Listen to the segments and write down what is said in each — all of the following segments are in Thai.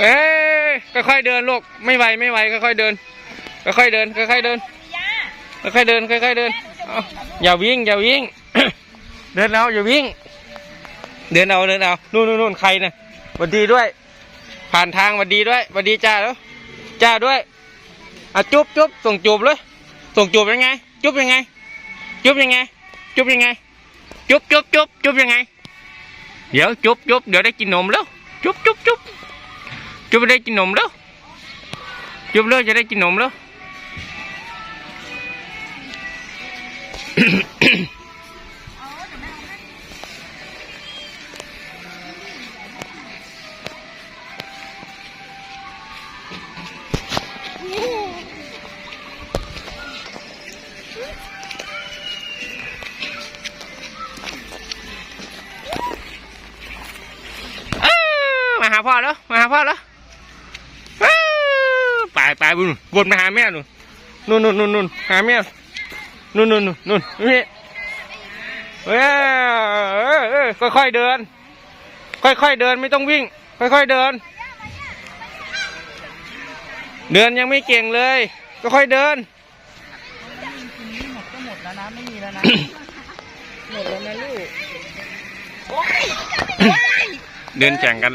เอ้ยค่อยๆเดินลูกไม่ไหวไม่ไหวค่อยๆเดิน ค่อยๆเดินค่อยๆเดินค่อยๆเดินค่อยๆเดินอย่าวิ่งอย่าวิ่ง เดินเอาอย่าวิ่ง เดินเอาเดินเอานู่นนู่นใครเนี่ยวัดดีด้วย ผ่านทางวัดดีด้วยวัดดีจ้าแล้วจ้าด้วยอะจุ๊บจุ๊บส่งจูบเลย ส่งจูบยังไง จุ๊บยังไง จุ๊บยังไง จุ๊บยังไง จุ๊บจุ๊บจุ๊บจุ๊บยังไง เดี๋ยวจุ๊บจุ๊บเดี๋ยวได้กินนมแล้ว จุ๊บจุ๊บจุ๊บ Chụp đây chị nụm đó. Chụp lên cho đây chị nụm đó. À, mà hà pha đó mà hà pha đó. าวไปไปบุญวนมาหาแม่หนูนู่นนู่นนู่นนู่นหาแม่นู่นนู่นนู่นนู่นนี่เอ้ยเอ้ยเอ้ยค่อยๆเดิน ค่อยๆเดินไม่ต้องวิ่ง ค่อยๆเดิน เดินยังไม่เก่งเลย ก็ค่อยๆเดินหมดก็หมดแล้วนะไม่มีแล้วนะหมดแล้วนะลูกเดินแข่งกัน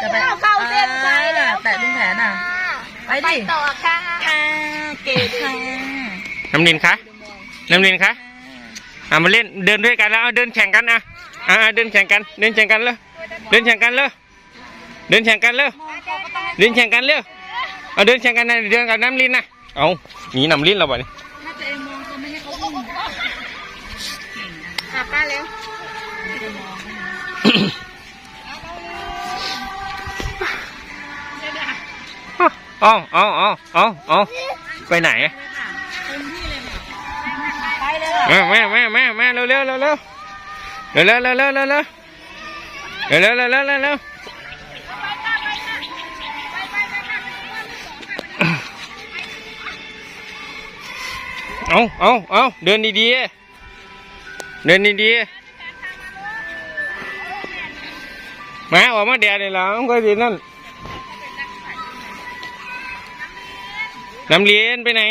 จะไปเข้าเส้นชัยเลยแตะตรงแขนอะ ไปดิต่อค่ะค่ะเก๋ค่ะน้ำลินคะน้ำลินคะอะมาเล่นเดินด้วยกันแล้วเอาเดินแข่งกันอะอะอะเดินแข่งกันเดินแข่งกันเลยเดินแข่งกันเลยเดินแข่งกันเลยเดินแข่งกันเลยเอาเดินแข่งกันนะเดินกับน้ำลินนะเอาหนีน้ำลินเราบ่เนี่ยถ้าตัวเองมองก็ไม่ให้เขาวิ่งอะป้าเร็ว เอาเอาเอาเอาเอาไปไหนไปเลยแม่แม่แม่แม่แม่เร็วเร็วเร็วเร็วเร็วเร็วเร็วเร็วเร็วเร็วเร็วเร็วเร็วเร็วเร็วเอาเอาเอาเดินดีๆเดินดีๆมาออกมาแดดเลยแล้วก็ดีนั่น น้ำเลียนไปไหน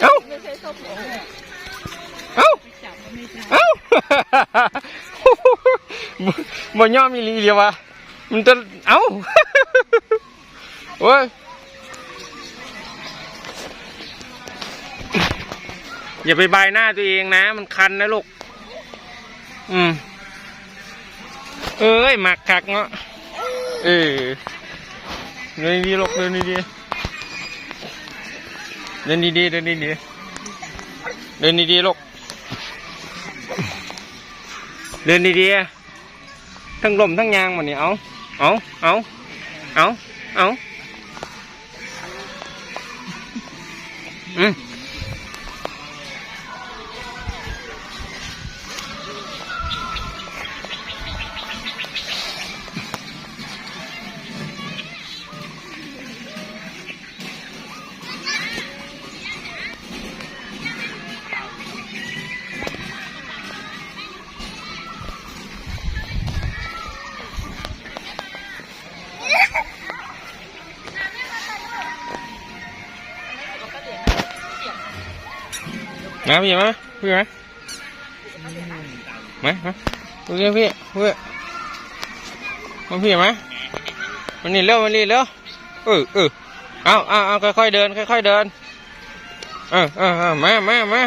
เอ้าเอ้าเอ้าบ่บ่อมมีลีเดียววะมันจะเอ้าโอ้ยอย่าไปบายหน้าตัวเองนะ มันคันนะลูก อืม เอ้ยหมักคักเนาะเออเดินดีๆลูกเดินดีๆเดินดีๆเดินดีๆเดินดีๆลูกเดินดีๆทั้งลมทั้งยางหมดนี่เอาเอาเอาเอาเอาอืม มาพี่มาพี่มามามาดูเรื่องพี่พี่มาพี่มามันนี่เร็วมันนี่เร็วเออเออเอาเอาเอาค่อยๆเดินค่อยๆเดินเออเออเออมามามา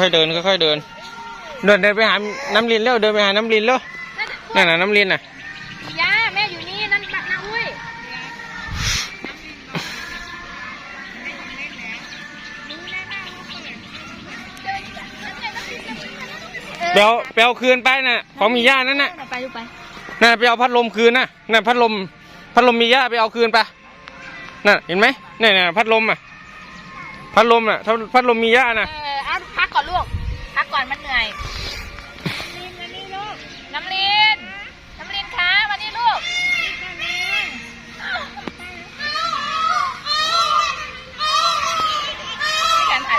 ค่อยๆเดินค่อยๆเดินเดินเดินไปหาน้ำลินเร็วเดินไปหาน้ำลินเร็วนั่นน่ะน้ำลินน่ะ เปลวเปลวคืนไปน่ะ ของมีย่านั่นน่ะไปดูไปน่ะไปเอาพัดลมคืนน่ะน่ะพัดลม พัดลมมีย่าไปเอาคืนไปน่ะเห็นไหมเนี่ยน่ะพัดลมอะ พัดลมน่ะถ้าพัดลมมีย่าน่ะเออเอาพักก่อนลูกพักก่อนมันเหนื่อยน้ำลินน้ำลินคะมานี่ลูกพี่แขนถ่าย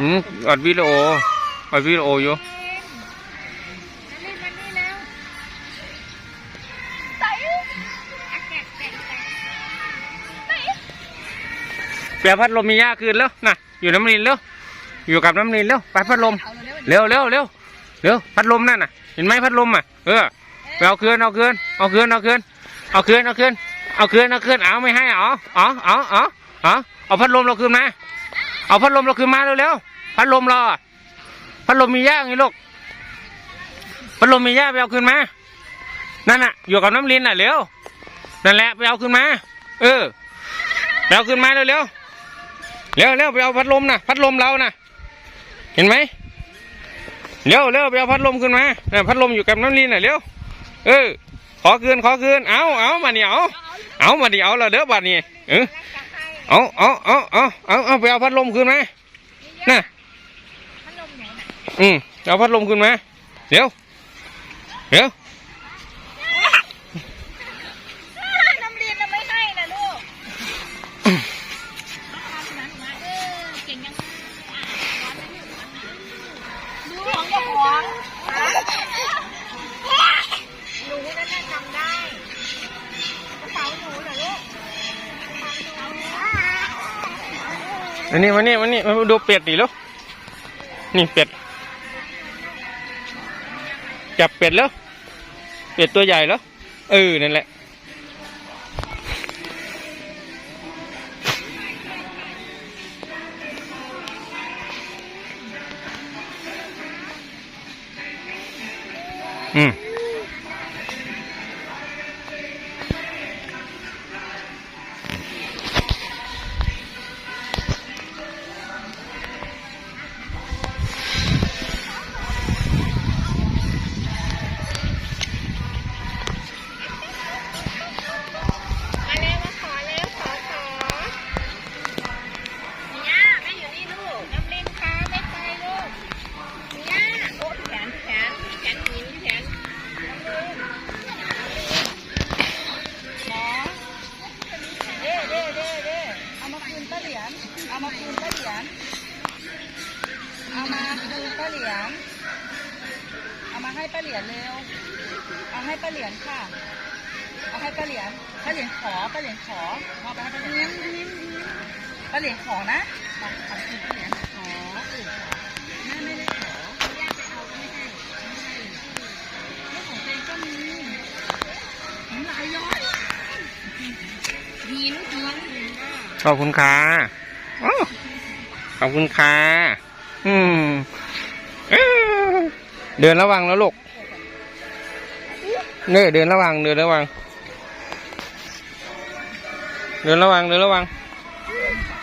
อืมอัดวิดีโออัดวิดีโอ อยู่น้ำลินมันนี่แล้วใส่อะแกะแกะแกะใส่เปียพัดลมมียาคืนแล้วน่ะ อยู่น้ำลินแล้วอยู่กับน้ำลินแล้วไปพัดลม เร็วเร็วเร็วเร็วพัดลมนั่นน่ะ เห็นไหมพัดลมอะ เออเอาคืนเอาคืนเอาคืนเอาคืนเอาคืนเอาคืนเอาคืนเอาคืนเอาไม่ให้อาเอาเอาเอาเอเอาพัดลมเราคืนมา เอาพัดลมเราคืนมาเร็วเร็วพัดลมเราอะ พัดลมมีย่าไงลูกพัดลมมีย่าไปเอาคืนมา นั่นน่ะ อยู่กับน้ำลินน่ะเร็ว นั่นแหละไปเอาคืนมา เออไปเอาคืนมาเร็วเร็วเร็วเร็วไปเอาพัดลมน่ะ พัดลมเราน่ะ เห็นไหมเร็วเร็วไปเอาพัดลมขึ้นมาน่ะพัดลมอยู่กับน้ำลินน่ะเร็ว เออ ขอคืนขอคืนเอาเอามาเนี่เอาเอามาดิเอาเราเด้อบัดนี้เออเอาเอาเอาเอาเอาเอาไปเอาพัดลมขึ้นมาน่ะ พัดลมไหนน่ะ อืมเอาพัดลมขึ้นมา เดี๋ยว เดี๋ยวน้ำลินเราไม่ให้นะลูกเออเก่งยังดูของเจ้าของหนูนั่นน่ะจำได้กระเป๋าหนูเหรอลูกอันนี้มานี่มานี่มาดูเป็ดดิลูกนี่เป็ด จับเป็ดแล้ว เป็ดตัวใหญ่แล้ว เออ นั่นแหละ อืม ค่ะเอาให้ป้าเหรียญป้าเหรียญขอป้าเหรียญขอเอไปให้ป้าเหรียญป้าเหรียญขอนะมาเอาคืนป้าเหรียญขอป้าเหรียญขอแม่ไม่ได้ขอแยกไปเอาก็ไม่ให้ไม่ให้ไม่ของเองก็มีน้ำลายย้อยหินหินหินขอบคุณค่ะขอบคุณค่ะอืมเดินระวังแล้วลูก เนี่ยเดินระวังเดินระวังเดินระวังเดินระวัง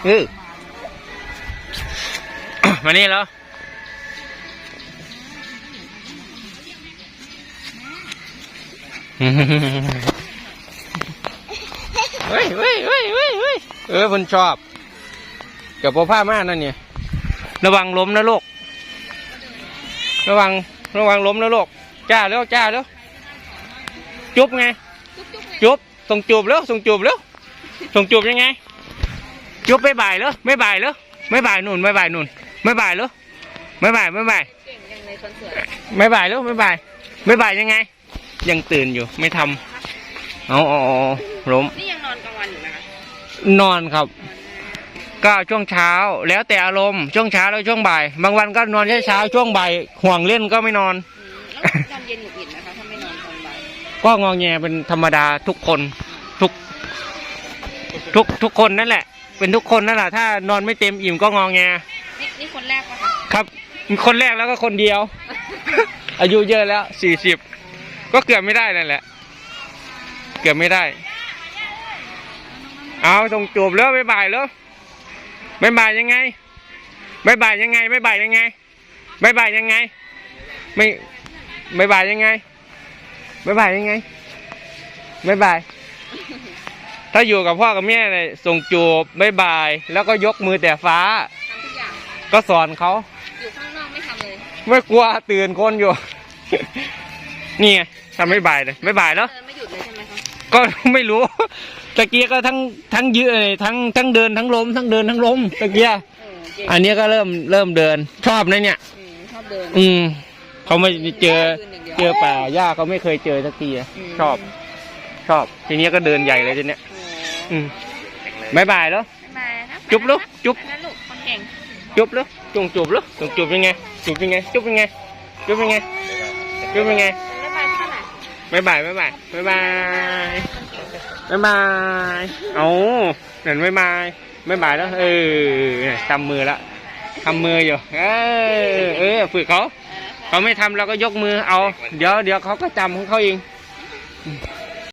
เออมานี่แล้วเฮ้ยเฮ้ยเฮ้ยเฮ้ยเฮ้ยเออมันชอบเกับพอผ้ามากนั่นเนี่ย ระวังล้มนะลูก ระวัง ระวังล้มนะลูก จ้าแล้วจ้าแล้ว จุ๊บไง จุ๊บส่งจูบแล้วส่งจูบแล้วส่งจูบยังไง จุ๊บไม่บ่ายแล้วไม่บ่ายแล้วไม่บ่ายนุ่นไม่บ่ายนุ่นไม่บ่ายแล้วไม่บ่ายไม่บ่ายเก่งยังเลยคนสวยไม่บ่ายแล้วไม่บ่ายไม่บ่ายยังไง ยังตื่นอยู่ไม่ทำเอาเอาเอาเอาล้มนี่ยังนอนกลางวันอยู่นะคะนอนครับ ก็ช่วงเช้าแล้วแต่อารมณ์ช่วงเช้าแล้วช่วงบ่าย บางวันก็นอนแค่เช้าช่วงบ่ายห่วงเล่นก็ไม่นอนอืมแล้วตอนเย็นหงุดหงิดนะคะถ้าไม่ ก็งอแงเป็นธรรมดาทุกคนทุก ทุกทุกคนนั่นแหละ เป็นทุกคนนั่นแหละถ้านอนไม่เต็มอิ่มก็งอแงนี่นี่คนแรกปะคะครับคนแรกแล้วก็คนเดียว อายุเยอะแล้วสี่สิบก็เกือบไม่ได้นั่นแหละ เกือบไม่ได้ เอาส่งจูบแล้วไม่บ่ายแล้วไม่บ่ายยังไงไม่บ่ายยังไงไม่บ่ายยังไงไม่บ่ายยังไง ไม่ไม่บ่ายยังไง ไม่บ่ายยังไงไม่บ่าย ถ้าอยู่กับพ่อกับแม่เนี่ยส่งจูบไม่บ่าย แล้วก็ยกมือแต่ฟ้า ทำทุกอย่าง ก็สอนเขา อยู่ข้างนอกไม่ทำเลยไม่กลัวตื่นคนอยู่ นี่ไงทำไม่บ่ายเลยไม่บ่ายแล้วเดินไม่หยุดเลยใช่ไหมคะก็ไม่รู้ ตะเกียก็ทั้งทั้งยืดทั้งทั้งเดินทั้งล้มทั้งเดินทั้งล้มตะเกียเออเก่งอันนี้ก็เริ่มเริ่มเดินชอบนะเนี่ย อืมชอบเดิน อืม เขาไม่เจอขึ้นอย่างเดียวเจอป่าหญ้าเขาไม่เคยเจอสักทีอะอืมชอบ ชอบ ทีนี้ก็เดินใหญ่เลยทีเนี้ยโอ้อืมบายบายแล้วบ๊ายบายนะจุ๊บลูกจุ๊บไปนะลูกคนเก่งจุ๊บลูกจุงจุบลูกจุงจุบยังไงจุบยังไงจุบยังไงจุบยังไงจุบยังไงบ๊ายบายเท่าไหร่บายบายบายบายบายบายบายบายเอาเห็นบายบายบายบายแล้วเออเนี่ยทำมือละทำมืออยู่เออเออฝึกเขา เขาไม่ทำเราก็ยกมือเอา เดี๋ยวเดี๋ยวเขาก็จำของเขาเอง